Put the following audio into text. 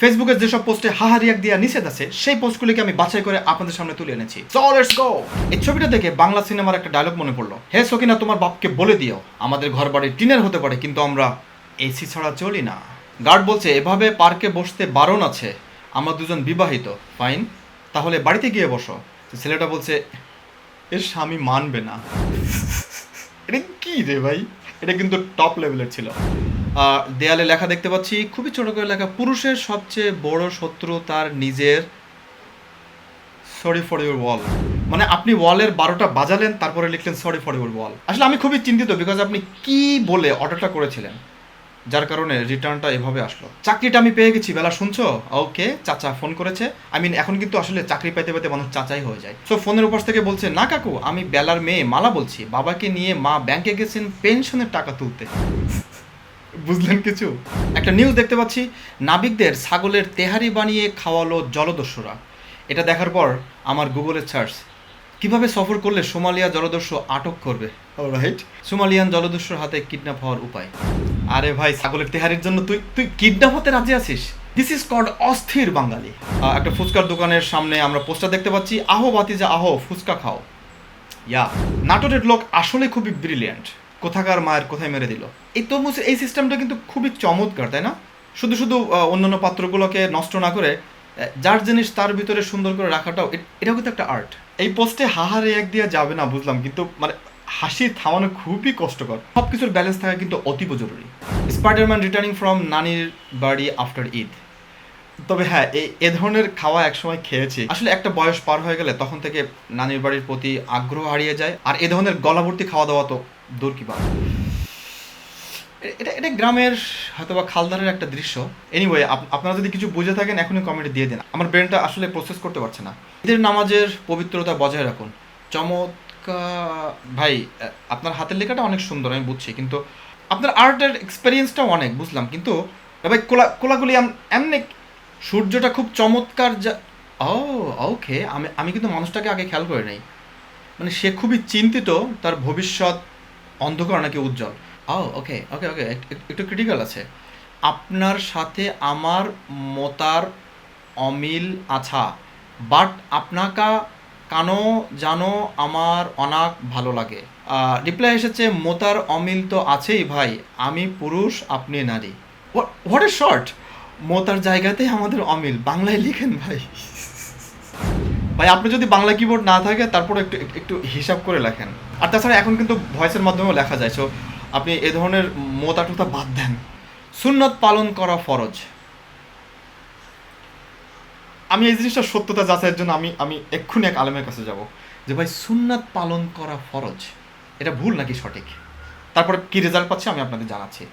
ফেসবুকে যেসব পোস্টে হাহা রিয়াক দিয়া নিষেধ আছে, সেই পোস্টগুলিকে আমি বাছাই করে আপনাদের সামনে তুলে এনেছি। এই ছবিটা দেখে বাংলা সিনেমার একটা ডায়লগ মনে পড়ল। হে সকিনা, তোমার বাপকে বলে দিও, আমাদের ঘর বাড়ি টিনের হতে পারে, কিন্তু আমরা এসি ছাড়া চলি না। গার্ড বলছে, এভাবে পার্কে বসতে বারণ আছে। আমরা দুজন বিবাহিত। ফাইন তাহলে বাড়িতে গিয়ে বসো। ছেলেটা বলছে, এর স্বামী মানবে না। এটা কি রে ভাই? এটা কিন্তু টপ লেভেলের ছিল। দেয়ালে লেখা দেখতে পাচ্ছি, খুবই ছোট করে লেখা, পুরুষের সবচেয়ে বড় শত্রু তার নিজের সরি ফর ইউর ওয়াল মানে আপনি ওয়ালের বারোটা বাজালেন, তারপরে লিখলেন সরি ফর ইউর ওয়াল আসলে আমি খুবই চিন্তিত বিকজ আপনি কি বলে অর্ডারটা করেছিলেন? যার কারণে রিটার্নটা এভাবে আসলো। চাকরিটা আমি পেয়ে গেছি, বেলা শুনছো? ওকে, চাচা ফোন করেছে। আই মিন এখন কিন্তু আসলে চাকরি পাইতে পাইতে মানুষ চাচাই হয়ে যায়। সো ফোনের উপর থেকে বলছে, না কাকু, আমি বেলার মেয়ে, মালা বলছি। বাবাকে নিয়ে মা ব্যাংকে গেছেন পেনশনের টাকা তুলতে। বুঝলেন কিছু? একটা নিউজ দেখতে পাচ্ছি, নাবিকদের ছাগলের তেহারি বানিয়ে খাওয়ালো জলদস্যুরা। এটা দেখার পর আমার গুগলের সার্চ কীভাবে সফর করলে সোমালিয়া জলদস্যু আটক করবে? রাইট সোমালিয়ান জলদস্যুর হাতে কিডন্যাপ হওয়ার উপায়। আরে ভাই, ছাগলের তেহারির জন্য তুই তুই কিডন্যাপ হতে রাজি আছিস? দিস ইজ কল্ড অস্থির বাঙালি। একটা ফুচকার দোকানের সামনে আমরা পোস্টার দেখতে পাচ্ছি, আহো বাতিজা আহো ফুচকা খাও। ইয়া নাটোরের লোক আসলে খুবই ব্রিলিয়ান্ট কোথাকার মায়ের কোথায় মেরে দিল? এই তরমুজ এই সিস্টেমটা কিন্তু খুবই চমৎকার, তাই না? শুধু শুধু অন্যান্য পাত্রগুলোকে নষ্ট না করে যার জিনিস তার ভিতরে সুন্দর করে রাখাটাও এটাও কিন্তু একটা আর্ট এই পোস্টে হাহারে এক দিয়ে যাবে না বুঝলাম, কিন্তু মানে হাসি থামানো খুবই কষ্টকর। সব কিছুর ব্যালেন্স থাকা কিন্তু অতীব জরুরি। স্পাইডারম্যান রিটার্নিং ফ্রম নানির বাড়ি আফটার ঈদ তবে হ্যাঁ এই এ ধরনের খাওয়া একসময় খেয়েছি। আসলে একটা বয়স পার হয়ে গেলে তখন থেকে নানির বাড়ির প্রতি আগ্রহ হারিয়ে যায়। আর এ ধরনের গলাভর্তি খাওয়া দাওয়া তো দূর কি পাবে এটা এটা গ্রামের হয়তো বা খালদারের একটা দৃশ্য। এনিওয়ে আপনারা যদি কিছু বুঝে থাকেন, এখনই কমেন্টে দিয়ে দিন। আমার ব্রেনটা আসলে প্রসেস করতে পারছে না। ঈদের নামাজের পবিত্রতা বজায় রাখুন। চমৎকার। ভাই আপনার হাতের লেখাটা অনেক সুন্দর, আমি বুঝছি, কিন্তু আপনার আর্টের এক্সপেরিয়েন্সটাও অনেক, বুঝলাম। কিন্তু ভাই, কোলা কোলাগুলি এমনি সূর্যটা খুব চমৎকার যা, ও ওকে আমি আমি কিন্তু মানুষটাকে আগে খেয়াল করে নাই। মানে সে খুবই চিন্তিত, তার ভবিষ্যৎ অন্ধকার নাকি উজ্জ্বল? ও ওকে ওকে ওকে একটু ক্রিটিক্যাল আছে। আপনার সাথে আমার মতার অমিল আছা বাট আপনাকা কানো জানো আমার অনাক ভালো লাগে। রিপ্লাই এসেছে, মোতার অমিল তো আছেই ভাই, আমি পুরুষ, আপনি নারী। হোয়াট এ শর্ট মোতার জায়গাতে আমাদের অমিল, বাংলায় লিখেন ভাই। ভাই, আপনি যদি বাংলা কিবোর্ড না থাকে, তারপর একটু, একটু- হিসাব করে লেখেন। আর তাছাড়া এখন কিন্তু ভয়েসের মাধ্যমেও লেখা যায় সো আপনি এ ধরনের মোতা বাদ দেন। সুন্নত পালন করা ফরজ। আমি এই জিনিসটা সত্যতা যাচাইয়ের জন্য আমি আমি এক্ষুনি এক আলেমের কাছে যাব, যে ভাই, সুন্নাত পালন করা ফরজ। এটা ভুল নাকি সঠিক? তারপরে কি রেজাল্ট পাচ্ছে আমি আপনাদের জানাচ্ছি।